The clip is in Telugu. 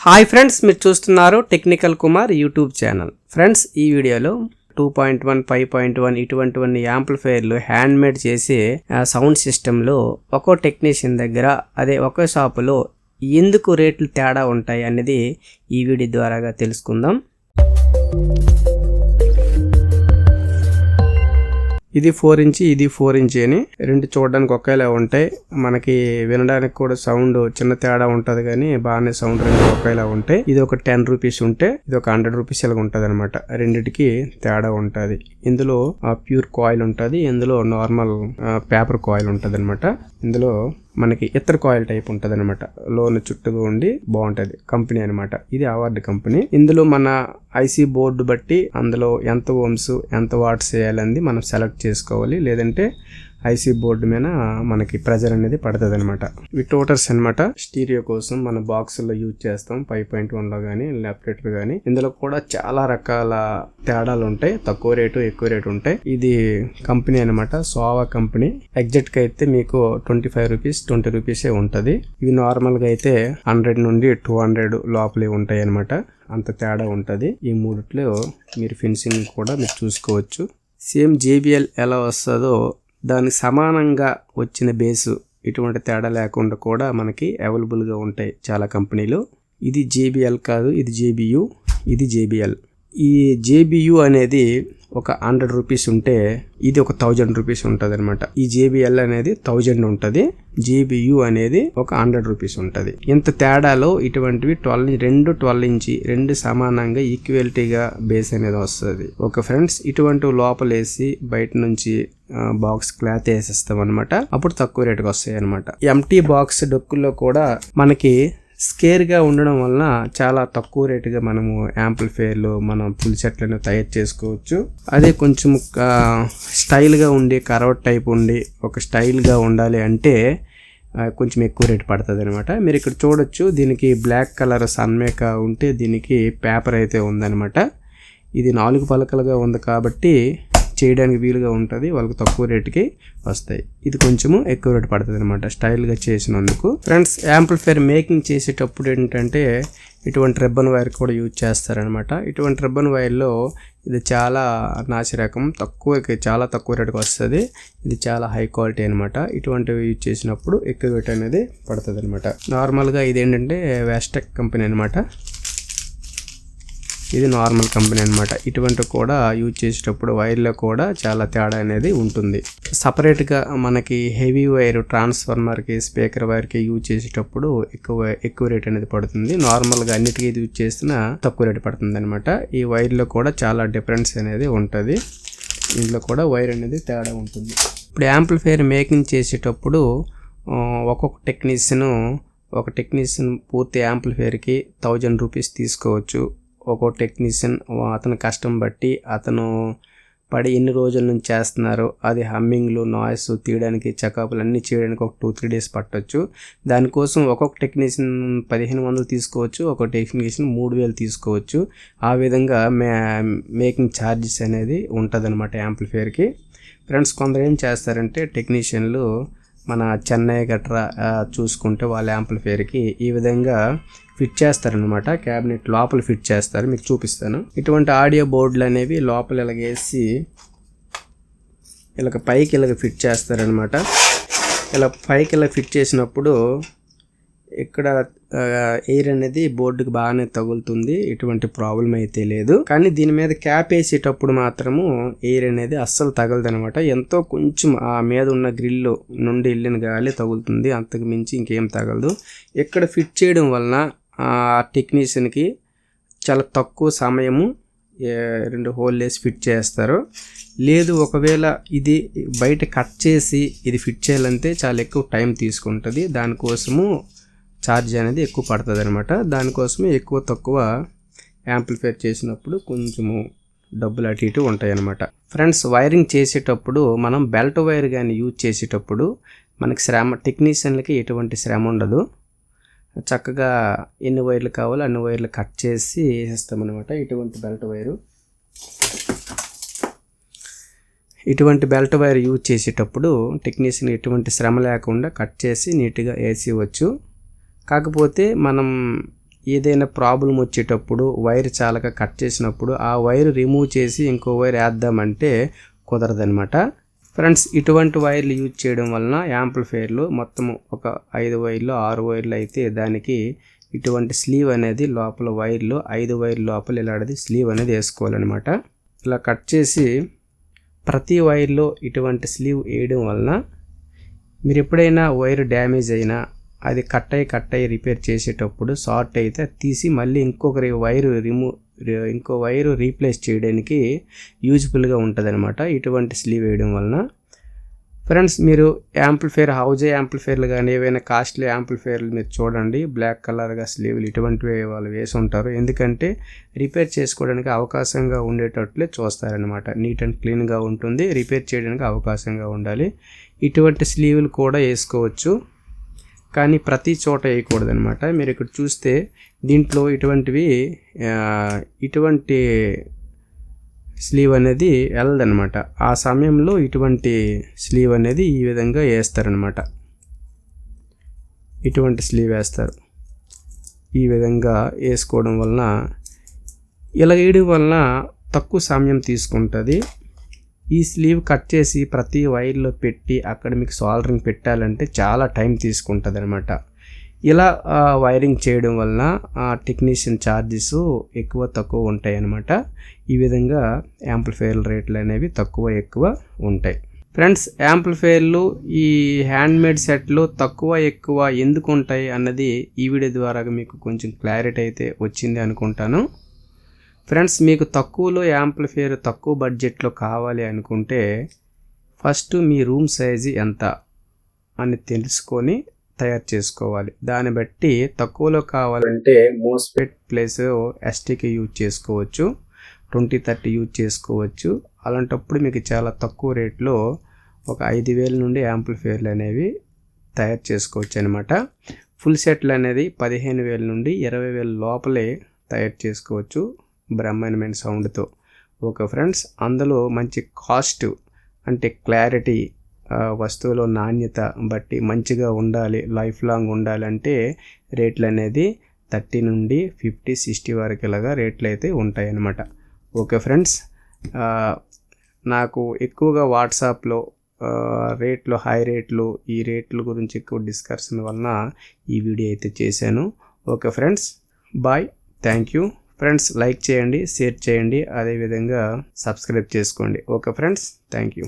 హాయ్ ఫ్రెండ్స్ మీరు చూస్తున్నారు technical Kumar YouTube channel. Friends ఈ వీడియోలో two point one five point one ఇటువంటివన్నీ యాంప్లిఫైర్లు హ్యాండ్ మేడ్ చేసే ఆ, సౌండ్ సిస్టంలో ఒక్కో టెక్నీషియన్ దగ్గర అదే ఒక్కో షాపులో ఎందుకు రేట్లు తేడా ఉంటాయి అనేది ఈ వీడియో ద్వారాగా తెలుసుకుందాం. ఇది ఫోర్ ఇంచి ఇది ఫోర్ ఇంచి అని రెండు చూడడానికి ఒకేలా ఉంటాయి. మనకి వినడానికి కూడా సౌండ్ చిన్న తేడా ఉంటది కానీ బాగానే సౌండ్ రెండు ఒకేలా ఉంటాయి. ఇది ఒక టెన్ రూపీస్ ఉంటే ఇది ఒక హండ్రెడ్ రూపీస్ ఇలాగ ఉంటది అనమాట రెండిటికి తేడా ఉంటది. ఇందులో ప్యూర్ కాయిల్ ఉంటది. ఇందులో నార్మల్ పేపర్ కాయిల్ ఉంటది అనమాట ఇందులో మనకి ఇతర కాయిల్ టైప్ ఉంటుంది అనమాట లోన్ చుట్టూగా ఉండి బాగుంటది. కంపెనీ అనమాట ఇది అవార్డు కంపెనీ. ఇందులో మన ఐసీ బోర్డు బట్టి అందులో ఎంత ఓమ్స్ ఎంత వాట్స్ వేయాలని మనం సెలెక్ట్ చేసుకోవాలి. లేదంటే ఐసీ బోర్డు మీద మనకి ప్రెజర్ అనేది పడుతుంది అనమాట ఇవి టోటర్స్ అనమాట స్టీరియో కోసం మన బాక్స్లో యూజ్ చేస్తాం. ఫైవ్ పాయింట్ వన్లో కానీ ల్యాప్టాప్ కానీ ఇందులో కూడా చాలా రకాల తేడాలు ఉంటాయి. తక్కువ రేటు ఎక్కువ రేటు ఉంటాయి. ఇది కంపెనీ అనమాట సోవా కంపెనీ. ఎగ్జాక్ట్ అయితే మీకు ట్వంటీ ఫైవ్ రూపీస్ ట్వంటీ రూపీసే ఉంటది. ఇవి నార్మల్గా అయితే హండ్రెడ్ నుండి టూ హండ్రెడ్ లోపలే ఉంటాయి అనమాట అంత తేడా ఉంటది. ఈ మూడిట్లో మీరు ఫినిషింగ్ కూడా మీరు చూసుకోవచ్చు. సేమ్ జేబిఎల్ ఎలా వస్తుందో దాని సమానంగా వచ్చిన బేసు ఇటువంటి తేడా లేకుండా కూడా మనకి అవైలబుల్గా ఉంటాయి చాలా కంపెనీలు. ఇది జేబిఎల్ కాదు ఇది జేబియు ఇది జేబిఎల్. ఈ జేబియు అనేది ఒక హండ్రెడ్ రూపీస్ ఉంటే ఇది ఒక థౌజండ్ రూపీస్ ఉంటుంది అనమాట ఈ జేబిఎల్ అనేది థౌజండ్ ఉంటుంది. జేబియు అనేది ఒక హండ్రెడ్ రూపీస్ ఉంటుంది. ఇంత తేడాలో ఇటువంటివి ట్వెల్వ్ రెండు ట్వెల్వ్ ఇంచి రెండు సమానంగా ఈక్వాలిటీగా బేస్ అనేది వస్తుంది. ఓకే ఫ్రెండ్స్ ఇటువంటి లోపలేసి బయట నుంచి బాక్స్ క్లాత్ వేసేస్తాం అనమాట అప్పుడు తక్కువ రేటుకి వస్తాయి అనమాట ఎంటీ బాక్స్ డొక్కుల్లో కూడా మనకి స్కేర్గా ఉండడం వలన చాలా తక్కువ రేటుగా మనము యాంప్లిఫైర్లు మనం పుల్ సెట్లను తయారు చేసుకోవచ్చు. అదే కొంచెం స్టైల్గా ఉండి కరవట్ టైప్ ఉండి ఒక స్టైల్గా ఉండాలి అంటే కొంచెం ఎక్కువ రేటు పడుతుంది అనమాట మీరు ఇక్కడ చూడొచ్చు దీనికి బ్లాక్ కలర్ సన్మేక ఉంటే దీనికి పేపర్ అయితే ఉందనమాట ఇది నాలుగు పలకలుగా ఉంది కాబట్టి చేయడానికి వీలుగా ఉంటుంది వాళ్ళకి తక్కువ రేటుకి వస్తాయి. ఇది కొంచెము ఎక్కువ రేటు పడుతుంది అనమాట స్టైల్గా చేసినందుకు. ఫ్రెండ్స్ యాంప్లిఫైర్ మేకింగ్ చేసేటప్పుడు ఏంటంటే ఇటువంటి రిబ్బన్ వైర్ కూడా యూజ్ చేస్తారనమాట ఇటువంటి రిబ్బన్ వైర్లో ఇది చాలా నాసిరకం తక్కువ చాలా తక్కువ రేటుకి వస్తుంది. ఇది చాలా హై క్వాలిటీ అనమాట ఇటువంటివి యూజ్ చేసినప్పుడు ఎక్కువ రేట్ అనేది పడుతుంది అనమాట నార్మల్గా ఇది ఏంటంటే వెస్టెక్ కంపెనీ అనమాట ఇది నార్మల్ కంపెనీ అనమాట ఇటువంటి కూడా యూజ్ చేసేటప్పుడు వైర్లో కూడా చాలా తేడా అనేది ఉంటుంది. సపరేట్గా మనకి హెవీ వైర్ ట్రాన్స్ఫార్మర్కి స్పీకర్ వైర్కి యూజ్ చేసేటప్పుడు ఎక్కువ ఎక్కువ రేట్ అనేది పడుతుంది. నార్మల్గా అన్నిటికీ యూజ్ చేసినా తక్కువ రేట్ పడుతుంది అనమాట ఈ వైర్లో కూడా చాలా డిఫరెన్స్ అనేది ఉంటుంది. ఇందులో కూడా వైర్ అనేది తేడా ఉంటుంది. ఇప్పుడు యాంప్లిఫైర్ మేకింగ్ చేసేటప్పుడు ఒక్కొక్క టెక్నీషియన్ ఒక టెక్నీషియన్ పూర్తి యాంప్లిఫైర్కి థౌజండ్ రూపీస్ తీసుకోవచ్చు. ఒక్కో టెక్నీషియన్ అతని కష్టం బట్టి అతను పడి ఎన్ని రోజుల నుంచి చేస్తున్నారు అది హమ్మింగ్లు నాయిస్ తీయడానికి చెకప్లు అన్నీ చేయడానికి ఒక టూ త్రీ డేస్ పట్టొచ్చు. దానికోసం ఒక్కొక్క టెక్నీషియన్ పదిహేను వందలు తీసుకోవచ్చు ఒక టెక్నీషియన్ మూడు వేలు తీసుకోవచ్చు. ఆ విధంగా మే మేకింగ్ ఛార్జెస్ అనేది ఉంటుంది అనమాట యాంప్లిఫైర్కి ఫ్రెండ్స్ కొందరు ఏం చేస్తారంటే టెక్నీషియన్లు మన చెన్నై గట్రా చూసుకుంటే వాళ్ళ యాంప్లిఫైర్కి ఈ విధంగా ఫిట్ చేస్తారనమాట క్యాబినెట్ లోపల ఫిట్ చేస్తారు. మీకు చూపిస్తాను. ఇటువంటి ఆడియో బోర్డులు అనేవి లోపల ఇలాగేసి ఇలాగ పైకి ఇలాగ ఫిట్ చేస్తారనమాట ఇలా పైకి ఇలా ఫిట్ చేసినప్పుడు ఇక్కడ ఎయిర్ అనేది బోర్డుకి బాగానే తగులుతుంది. ఎటువంటి ప్రాబ్లం అయితే లేదు. కానీ దీని మీద క్యాప్ వేసేటప్పుడు మాత్రము ఎయిర్ అనేది అస్సలు తగలదు అనమాట ఎంతో కొంచెం ఆ మీద ఉన్న గ్రిల్ నుండి వెళ్ళిన గాలి తగులుతుంది. అంతకు మించి ఇంకేం తగలదు. ఇక్కడ ఫిట్ చేయడం వలన ఆ టెక్నీషియన్కి చాలా తక్కువ సమయము రెండు హోల్ వేసి ఫిట్ చేస్తారు. లేదు ఒకవేళ ఇది బయట కట్ చేసి ఇది ఫిట్ చేయాలంటే చాలా ఎక్కువ టైం తీసుకుంటుంది. దానికోసము ఛార్జ్ అనేది ఎక్కువ పడుతుంది అనమాట దానికోసమే ఎక్కువ తక్కువ యాంప్లిఫైర్ చేసినప్పుడు కొంచెము డబ్బులు అటు ఇటు ఉంటాయి అనమాట ఫ్రెండ్స్ వైరింగ్ చేసేటప్పుడు మనం బెల్ట్ వైర్ కానీ యూజ్ చేసేటప్పుడు మనకి శ్రమ టెక్నీషియన్లకి ఎటువంటి శ్రమ ఉండదు. చక్కగా ఎన్ని వైర్లు కావాలో అన్ని వైర్లు కట్ చేసి వేసేస్తామన్నమాట. ఇటువంటి బెల్ట్ వైరు ఇటువంటి బెల్ట్ వైర్ యూజ్ చేసేటప్పుడు టెక్నీషియన్ ఎటువంటి శ్రమ లేకుండా కట్ చేసి నీట్గా వేసివచ్చు కాకపోతే మనం ఏదైనా ప్రాబ్లం వచ్చేటప్పుడు వైర్ చాలక కట్ చేసినప్పుడు ఆ వైర్ రిమూవ్ చేసి ఇంకో వైర్ వేద్దామంటే కుదరదనమాట ఫ్రెండ్స్ ఇటువంటి వైర్లు యూజ్ చేయడం వలన యాంప్లిఫైర్లు మొత్తం ఒక ఐదు వైర్లు ఆరు వైర్లు అయితే దానికి ఇటువంటి స్లీవ్ అనేది లోపల వైర్లు ఐదు వైర్ లోపల ఇలాంటిది స్లీవ్ అనేది వేసుకోవాలన్నమాట. ఇలా కట్ చేసి ప్రతి వైర్లో ఇటువంటి స్లీవ్ వేయడం వలన మీరు ఎప్పుడైనా వైర్ డ్యామేజ్ అయినా అది కట్ అయ్యి కట్ అయ్యి రిపేర్ చేసేటప్పుడు షార్ట్ అయితే తీసి మళ్ళీ ఇంకొకరి వైరు రిమూవ్ ఇంకో వైరు రీప్లేస్ చేయడానికి యూజ్ఫుల్గా ఉంటుంది అనమాట ఇటువంటి స్లీవ్ వేయడం వలన. ఫ్రెండ్స్ మీరు యాంప్లిఫైర్ హౌజే యాంప్లిఫైర్లు కానీ ఏవైనా కాస్ట్లీ యాంప్లిఫైర్లు మీరు చూడండి. బ్లాక్ కలర్గా స్లీవ్లు ఇటువంటివి వాళ్ళు వేసి ఉంటారు. ఎందుకంటే రిపేర్ చేసుకోవడానికి అవకాశంగా ఉండేటట్లే చూస్తారనమాట నీట్ అండ్ క్లీన్గా ఉంటుంది. రిపేర్ చేయడానికి అవకాశంగా ఉండాలి. ఇటువంటి స్లీవ్లు కూడా వేసుకోవచ్చు. కానీ ప్రతి చోట వేయకూడదనమాట మీరు ఇక్కడ చూస్తే దీంట్లో ఇటువంటివి ఇటువంటి స్లీవ్ అనేది వెళ్ళదనమాట ఆ సమయంలో ఇటువంటి స్లీవ్ అనేది ఈ విధంగా వేస్తారనమాట ఇటువంటి స్లీవ్ వేస్తారు. ఈ విధంగా వేసుకోవడం వలన ఇలా వేయడం వలన తక్కువ సమయం తీసుకుంటుంది. ఈ స్లీవ్ కట్ చేసి ప్రతి వైర్లో పెట్టి అక్కడ మీకు సాల్డరింగ్ పెట్టాలంటే చాలా టైం తీసుకుంటుంది అనమాట ఇలా వైరింగ్ చేయడం వలన టెక్నీషియన్ ఛార్జెస్ ఎక్కువ తక్కువ ఉంటాయి అనమాట ఈ విధంగా యాంప్లిఫైర్ రేట్లు అనేవి తక్కువ ఎక్కువ ఉంటాయి. ఫ్రెండ్స్ యాంప్లిఫైర్లు ఈ హ్యాండ్మేడ్ సెట్లు తక్కువ ఎక్కువ ఎందుకు ఉంటాయి అన్నది ఈ వీడియో ద్వారా మీకు కొంచెం క్లారిటీ అయితే వచ్చింది అనుకుంటాను. ఫ్రెండ్స్ మీకు తక్కువలో యాంప్లిఫైయర్ తక్కువ బడ్జెట్లో కావాలి అనుకుంటే ఫస్ట్ మీ రూమ్ సైజు ఎంత అని తెలుసుకొని తయారు చేసుకోవాలి. దాన్ని బట్టి తక్కువలో కావాలంటే మోస్ఫెట్ ప్లేస్ ఎస్టీకి యూజ్ చేసుకోవచ్చు ట్వంటీ థర్టీ యూజ్ చేసుకోవచ్చు. అలాంటప్పుడు మీకు చాలా తక్కువ రేట్లో ఒక ఐదు వేల నుండి యాంప్లిఫైర్లు అనేవి తయారు చేసుకోవచ్చు అనమాట ఫుల్ సెట్లు అనేది పదిహేను వేల నుండి ఇరవై వేల లోపలే తయారు చేసుకోవచ్చు. బ్రహ్మాండమైన సౌండ్తో. ఓకే ఫ్రెండ్స్ అందులో మంచి కాస్ట్ అంటే క్లారిటీ వస్తువుల నాణ్యత బట్టి మంచిగా ఉండాలి లైఫ్ లాంగ్ ఉండాలంటే రేట్లు అనేది థర్టీ నుండి ఫిఫ్టీ సిక్స్టీ వరకు ఇలాగా రేట్లు అయితే ఉంటాయన్నమాట. ఓకే ఫ్రెండ్స్ నాకు ఎక్కువగా వాట్సాప్లో రేట్లు హై రేట్లు ఈ రేట్ల గురించి ఎక్కువ డిస్కషన్ వలన ఈ వీడియో అయితే చేశాను. Okay friends bye thank you. Friends like చేయండి షేర్ చేయండి అదేవిధంగా సబ్స్క్రైబ్ చేసుకోండి. Okay friends thank you.